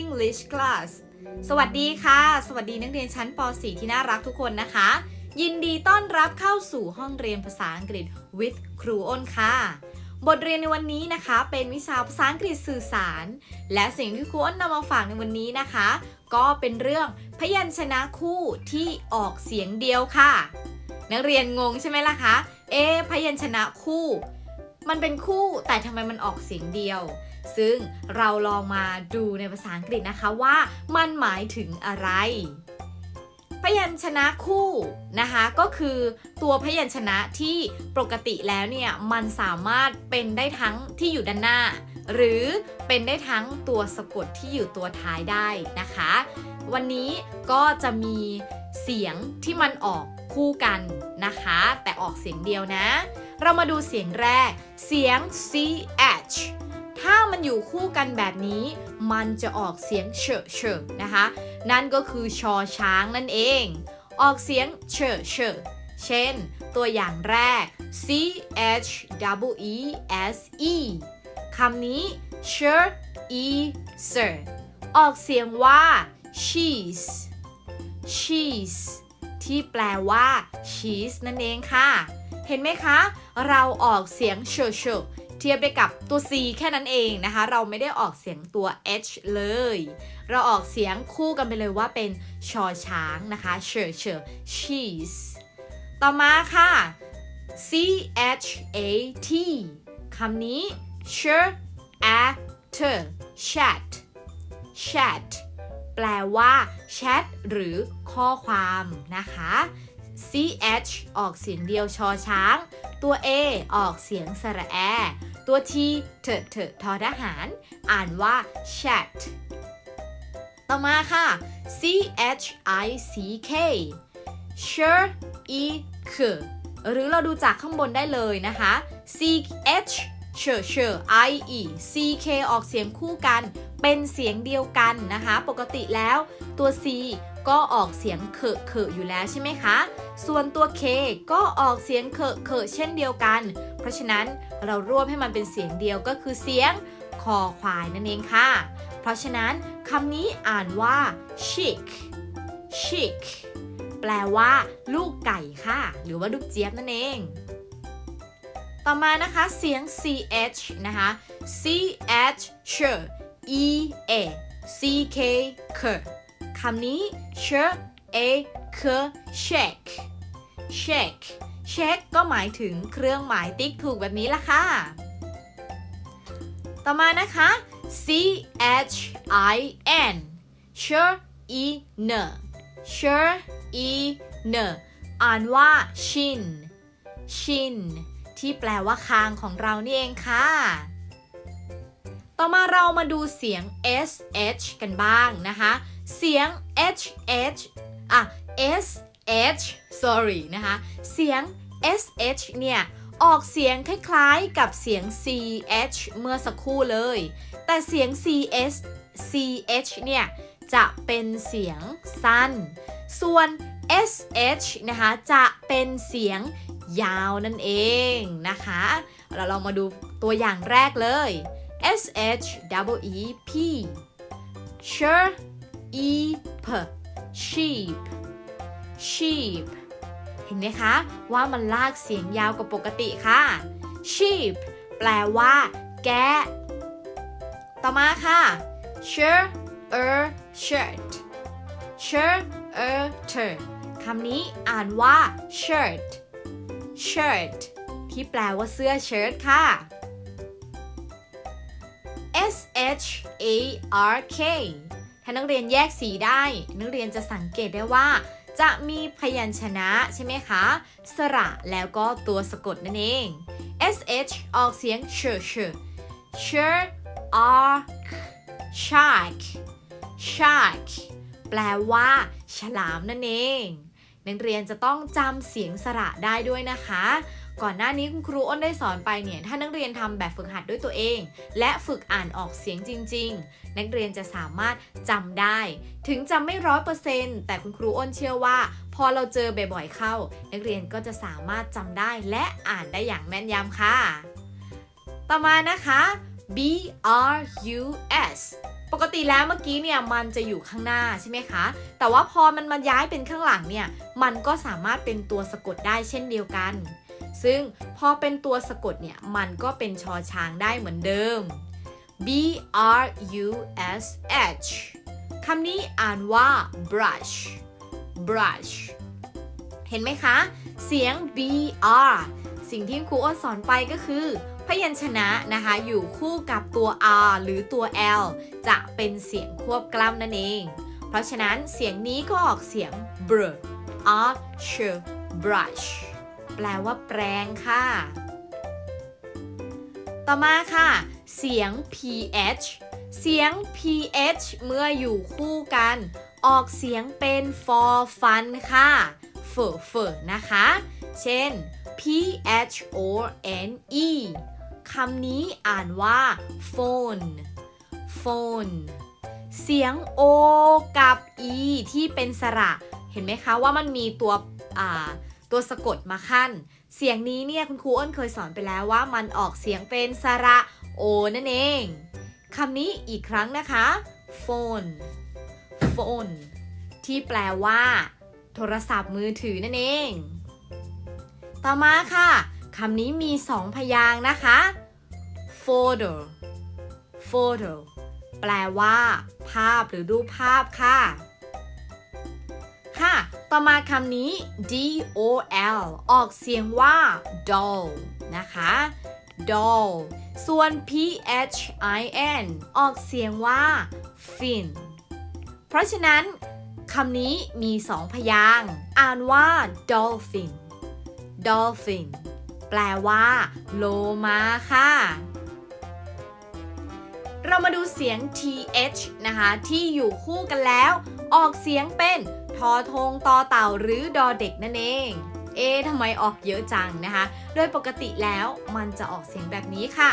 English class สวัสดีค่ะ สวัสดีนักเรียนชั้นป .4 ที่น่ารักทุกคนนะคะ ยินดีต้อนรับเข้าสู่ห้องเรียนภาษาอังกฤษ with ครูอ้นค่ะ บทเรียนในวันนี้นะคะ เป็นวิชาภาษาอังกฤษสื่อสาร และสิ่งที่ครูอ้นนำมาฝากในวันนี้นะคะ ก็เป็นเรื่องพยัญชนะคู่ที่ออกเสียงเดียวค่ะ นักเรียนงงใช่ไหมล่ะคะเอ๊พยัญชนะคู่ มันเป็นคู่แต่ทำไมมันออกเสียงเดียว ซึ่งเราลองมาดูในภาษาอังกฤษนะคะว่ามันหมายถึงอะไร พยัญชนะคู่นะคะก็คือตัวพยัญชนะที่ปกติแล้วเนี่ยมันสามารถเป็นได้ทั้งที่อยู่ด้านหน้า หรือเป็นได้ทั้งตัวสะกดที่อยู่ตัวท้ายได้นะคะ วันนี้ก็จะมีเสียงที่มันออกคู่กันนะคะ แต่ออกเสียงเดียวนะ เรามาดูเสียงแรก เสียง ch มันอยู่คู่กันแบบนี้ มันจะออกเสียงเฉอะเฉอะนะคะ นั่นก็คือชอช้างนั่นเอง ออกเสียงเฉอะเฉอะเช่น ตัวอย่างแรก c h w e s e คำนี้ s h e e s e r ออกเสียงว่า cheese cheese ที่แปลว่า cheese นั่นเองค่ะ เห็นไหมคะ เราออกเสียงเฉอะเฉอะ เทียบไปกับตัว c แค่นั้นเองนะคะ เราไม่ได้ออกเสียงตัว h เลย เราออกเสียงคู่กันไปเลยว่าเป็นชอช้างนะคะเฉอเฉอ cheese ต่อมาค่ะ c h a t คำนี้ ch a t chat chat แปลว่า chat หรือข้อความนะคะ ch ออกเสียงเดียวชอช้าง ตัว a ออกเสียงสระแอ ตัว t เถอะเถอะทอทหาร อ่านว่า chat ต่อมาค่ะ c h i c k sure e k หรือเราดูจากข้างบนได้เลยนะคะ c h เชอเชอ i e c k ออกเสียงคู่กัน เป็นเสียงเดียวกันนะคะ ปกติแล้วตัว c ก็ออกเสียงเขอะเขอะอยู่แล้วใช่ไหมคะ ส่วนตัว k ก็ออกเสียงเขอะเขอะเช่นเดียวกัน เพราะฉะนั้นเรารวบให้มันเป็นเสียงเดียวก็คือเสียงคอควายนั่นเองค่ะ เพราะฉะนั้นคำนี้อ่านว่า chick chick แปลว่า ลูกไก่ค่ะ หรือว่าลูกเจี๊ยบนั่นเอง ต่อมานะคะเสียง ch นะคะ ch ch e a c k k คำนี้ ch a k shake shake shake ก็หมายถึงเครื่องหมายติ๊กถูกแบบนี้ละค่ะ ต่อมานะคะ c h i n ch e n ch e n อ่านว่า shin shin ที่แปลว่าคางของเรานี่เองค่ะ ต่อมาเรามาดูเสียง sh กันบ้างนะคะ เสียง h h อะ s h sorry นะคะ เสียง sh เนี่ย ออกเสียงคล้ายๆกับเสียง ch เมื่อสักครู่เลย แต่เสียง cs ch เนี่ย จะเป็นเสียงสั้น ส่วน sh นะคะ จะเป็นเสียงยาวนั่นเองนะคะ เราลองมาดูตัวอย่างแรกเลย s h w e p sheep sheep sheep sheep เห็นไหมคะ ว่ามันลากเสียงยาวกว่าปกติค่ะ sheep แปลว่า แกะ ต่อมาค่ะ shirt er shirt shirt er shirt คำนี้อ่านว่า shirt shirt ที่แปลว่าเสื้อเชิ้ตค่ะ S H A R K ถ้านักเรียนแยกสีได้ นักเรียนจะสังเกตได้ว่า จะมีพยัญชนะใช่ไหมคะ สระแล้วก็ตัวสะกดนั่นเอง S H ออกเสียงเชอเชอ shark shark shark แปลว่า ฉลามนั่นเอง นักเรียนจะต้องจำเสียงสระได้ด้วยนะคะ ก่อนหน้านี้คุณครูอ้นได้สอนไปเนี่ยถ้านักเรียนทำแบบฝึกหัดด้วยตัวเอง และฝึกอ่านออกเสียงจริง ๆ นักเรียนจะสามารถจำได้ ถึงจำไม่ร้อยเปอร์เซ็นต์แต่คุณครูอ้นเชื่อว่า พอเราเจอบ่อยๆเข้า นักเรียนก็จะสามารถจำได้และอ่านได้อย่างแม่นยำค่ะ ต่อมานะคะ B R U S ปกติแล้วเมื่อกี้เนี่ยมันจะอยู่ข้างหน้าใช่ไหมคะ แต่ว่าพอมันมาย้ายเป็นข้างหลังเนี่ย มันก็สามารถเป็นตัวสะกดได้เช่นเดียวกัน ซึ่งพอเป็นตัวสะกดเนี่ย มันก็เป็นชอช้างได้เหมือนเดิม B R U S H คำนี้อ่านว่า brush brush เห็นไหมคะ เสียง br สิ่งที่ครูอ้นสอนไปก็คือ พยัญชนะนะคะ อยู่คู่กับตัว r หรือตัว l จะเป็นเสียงควบกล้ำนั่นเอง เพราะฉะนั้นเสียงนี้ก็ออกเสียง br arch brush แปลว่าแปรงค่ะ ต่อมาค่ะ เสียง ph เสียง ph เมื่ออยู่คู่กัน ออกเสียงเป็น for fun ค่ะเฟอเฟอนะคะ เช่น p h o n e คำนี้อ่านว่า phone phone เสียง o กับ e ที่เป็นสระ เห็นไหมคะว่ามันมีตัวอ่า ตัวสะกดมาขั้น เสียงนี้เนี่ยคุณครูอ้นเคยสอนไปแล้วว่ามันออกเสียงเป็นสระ o นั่นเองคำนี้อีกครั้งนะคะ phone phone ที่แปลว่า โทรศัพท์มือถือนั่นเอง ต่อมาค่ะคำนี้มีสองพยางค์นะคะ photo photo แปลว่า ภาพหรือรูปภาพค่ะ ค่ะ ต่อมาคำนี้ d o l ออกเสียงว่า doll นะคะ doll ส่วน p h i n ออกเสียงว่า fin เพราะฉะนั้นคำนี้มีสองพยางค์อ่านว่า dolphin dolphin แปลว่า โลมาค่ะ เรามาดูเสียง th นะคะ ที่อยู่คู่กันแล้ว ออกเสียงเป็น ทอทงตอเต่าหรือดอเด็กนั่นเอง เอ๊ทำไมออกเยอะจังนะคะ โดยปกติแล้วมันจะออกเสียงแบบนี้ค่ะ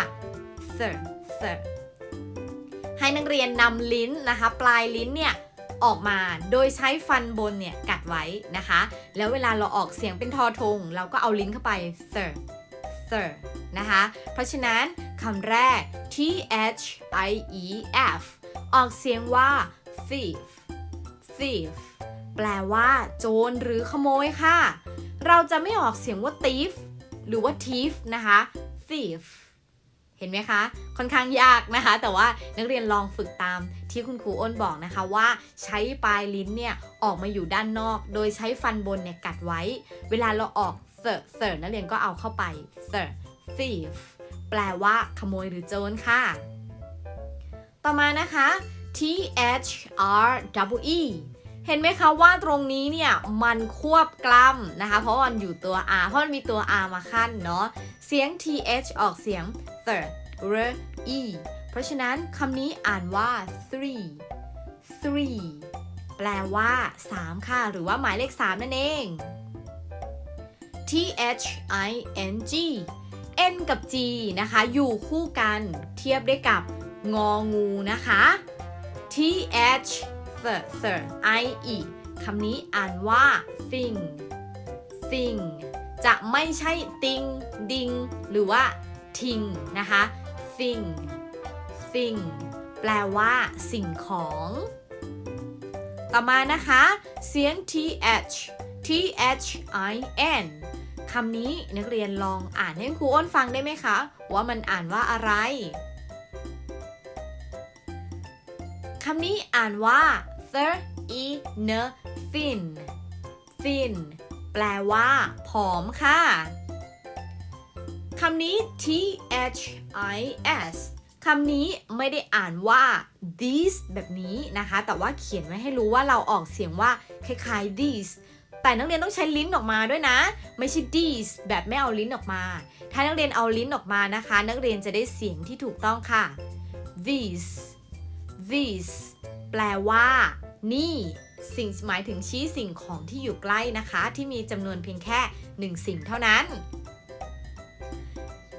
thir thir ให้นักเรียนนำลิ้นนะคะ ปลายลิ้นเนี่ยออกมาโดยใช้ฟันบนเนี่ยกัดไว้นะคะ แล้วเวลาเราออกเสียงเป็นทอทง เราก็เอาลิ้นเข้าไป thir thir นะคะ เพราะฉะนั้นคำแรก t h i e f ออกเสียงว่า thief thief แปลว่า โจรหรือขโมยค่ะ เราจะไม่ออกเสียงว่า thief หรือว่า thief นะคะ thief เห็นไหมคะ ค่อนข้างยากนะคะ แต่ว่านักเรียนลองฝึกตามที่คุณครูอ้นบอกนะคะว่าใช้ปลายลิ้นเนี่ยออกมาอยู่ด้านนอก โดยใช้ฟันบนเนี่ยกัดไว้ เวลาเราออก thir thir นักเรียนก็เอาเข้าไป thir thief แปลว่าขโมยหรือโจรค่ะ ต่อมานะคะ t h r w e เห็นไหมคะว่าตรงนี้เนี่ยมันควบกล้ำนะคะ เพราะมันอยู่ตัว r เพราะมันมีตัว r มาขั้นเนาะเสียง th ออกเสียง thir r e เพราะฉะนั้นคำนี้อ่านว่า three three แปลว่า 3 ค่ะ หรือว่าหมายเลข 3 นั่นเอง t h i n g n กับ g นะคะ อยู่คู่กัน เทียบได้กับงองูนะคะ th t h th th i e คำนี้อ่านว่า thing thing จะไม่ใช่ติงดิงหรือว่าทิงนะคะ thing thing แปลว่า สิ่งของ ต่อมานะคะ เสียง th th i n คำนี้นักเรียนลองอ่านให้ครูอ้นฟังได้ไหมคะ ว่ามันอ่านว่าอะไร คำนี้อ่านว่า thir e n thin thin แปลว่า ผอมค่ะ คำนี้ t h i s คำนี้ไม่ได้อ่านว่า these แบบนี้นะคะ แต่ว่าเขียนไว้ให้รู้ว่าเราออกเสียงว่า คล้ายๆ these แต่นักเรียนต้องใช้ลิ้นออกมาด้วยนะ ไม่ใช่ these แบบไม่เอาลิ้นออกมา ถ้านักเรียนเอาลิ้นออกมานะคะ นักเรียนจะได้เสียงที่ถูกต้องค่ะ these these แปลว่า นี่สิ่งหมายถึงชี้สิ่งของที่อยู่ใกล้นะคะ ที่มีจำนวนเพียงแค่หนึ่งสิ่งเท่านั้น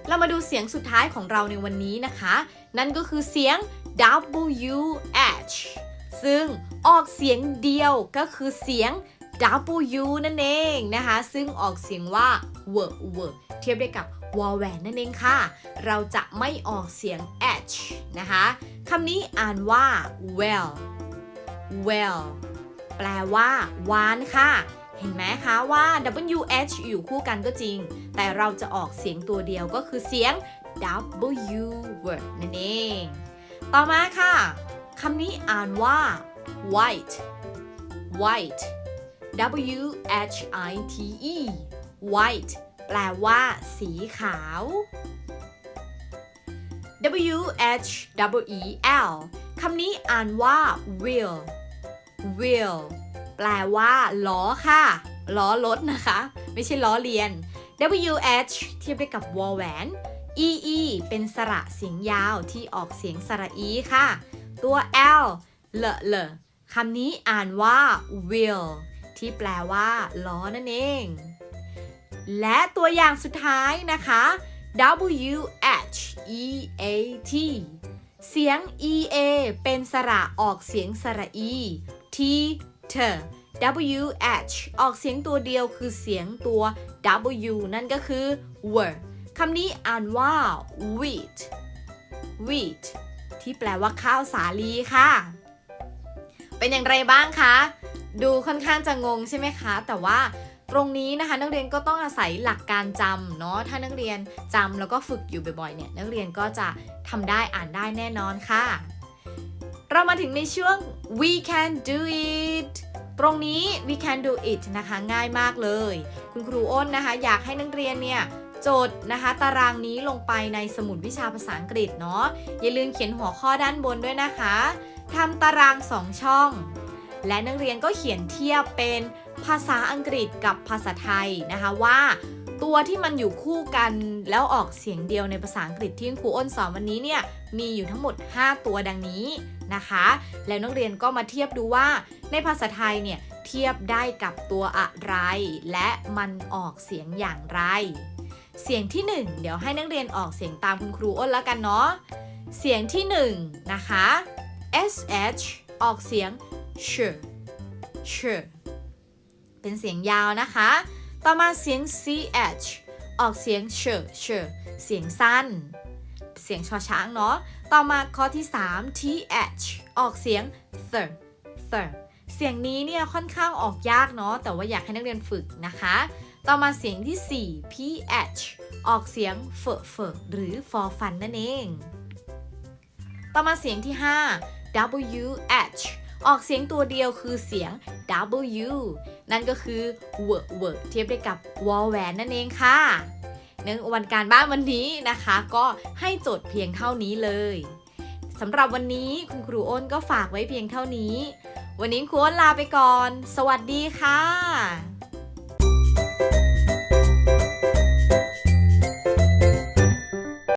เรามาดูเสียงสุดท้ายของเราในวันนี้นะคะ นั่นก็คือเสียง W H ซึ่งออกเสียงเดียวก็คือเสียง W นั่นเองนะคะ ซึ่งออกเสียงว่า w w เทียบได้กับวอลแหวนนั่นเองค่ะ เราจะไม่ออกเสียง h นะคะคำนี้อ่านว่า well well แปลว่า หวานค่ะ เห็นไหมคะว่า w h อยู่คู่กันก็จริง แต่เราจะออกเสียงตัวเดียวก็คือเสียง w word นั่นเอง ต่อมาค่ะ คำนี้อ่านว่า white white w h i t e white แปลว่า สีขาว w h w e l คำนี้อ่านว่า wheel wheel แปลว่าล้อค่ะ ล้อรถนะคะ ไม่ใช่ล้อเลียน w h เทียบได้กับวอลแหวน e e เป็นสระเสียงยาวที่ออกเสียงสระอีค่ะ ตัว l เลอะเลอะคำนี้อ่านว่า wheel ที่แปลว่าล้อนั่นเอง และตัวอย่างสุดท้ายนะคะ W H E A T เสียง E A เป็นสระออกเสียงสระ E T T W H ออกเสียงตัวเดียวคือเสียงตัว W นั่นก็คือ word คำนี้อ่านว่า wheat wheat ที่แปลว่าข้าวสาลีค่ะ เป็นอย่างไรบ้างคะ ดูค่อนข้างจะงงใช่ไหมคะ แต่ว่าตรงนี้นะคะ นักเรียนก็ต้องอาศัยหลักการจำเนาะ ถ้านักเรียนจำแล้วก็ฝึกอยู่บ่อยๆเนี่ย นักเรียนก็จะทำได้อ่านได้แน่นอนค่ะ เรามาถึงในช่วง we can do it ตรงนี้ we can do it นะคะ ง่ายมากเลย คุณครูอ้นนะคะ อยากให้นักเรียนเนี่ยจทย์นะคะ ตารางนี้ลงไปในสมุดวิชาภาษาอังกฤษเนาะอย่าลืมเขียนหัวข้อด้านบนด้วยนะคะทำตาราง2ช่อง และนักเรียนก็เขียนเทียบเป็นภาษาอังกฤษกับภาษาไทยนะคะว่า ตัวที่มันอยู่คู่กันแล้วออกเสียงเดียวในภาษาอังกฤษที่ครูอ้นสอนวันนี้เนี่ยมีอยู่ทั้งหมด 5 ตัวดังนี้นะคะ แล้วนักเรียนก็มาเทียบดูว่าในภาษาไทยเนี่ยเทียบได้กับตัวอะไร และมันออกเสียงอย่างไร เสียงที่ 1 เดี๋ยวให้นักเรียนออกเสียงตามคุณครูอ้นแล้วกันเนาะเสียงที่1นะคะ sh ออกเสียง sh sh เป็นเสียงยาวนะคะ ต่อมาเสียง ch ออกเสียง sh sh เสียงสั้น เสียงชอช้างเนาะ ต่อมาข้อที่ 3 th ออกเสียง th th เสียงนี้เนี่ยค่อนข้างออกยากเนาะ แต่ว่าอยากให้นักเรียนฝึกนะคะ ต่อมาเสียงที่ 4 ph ออกเสียงเฟอเฟอหรือ for fun นั่นเอง ต่อมาเสียงที่ 5 wh ออกเสียงตัวเดียวคือเสียง w นั่นก็คือ w w เทียบได้กับวอลแหวนนั่นเองค่ะเนื่องวันการบ้านวันนี้นะคะ ก็ให้โจทย์เพียงเท่านี้เลยสำหรับวันนี้คุณครูอ้นก็ฝากไว้เพียงเท่านี้ วันนี้ครูอ้นลาไปก่อน สวัสดีค่ะ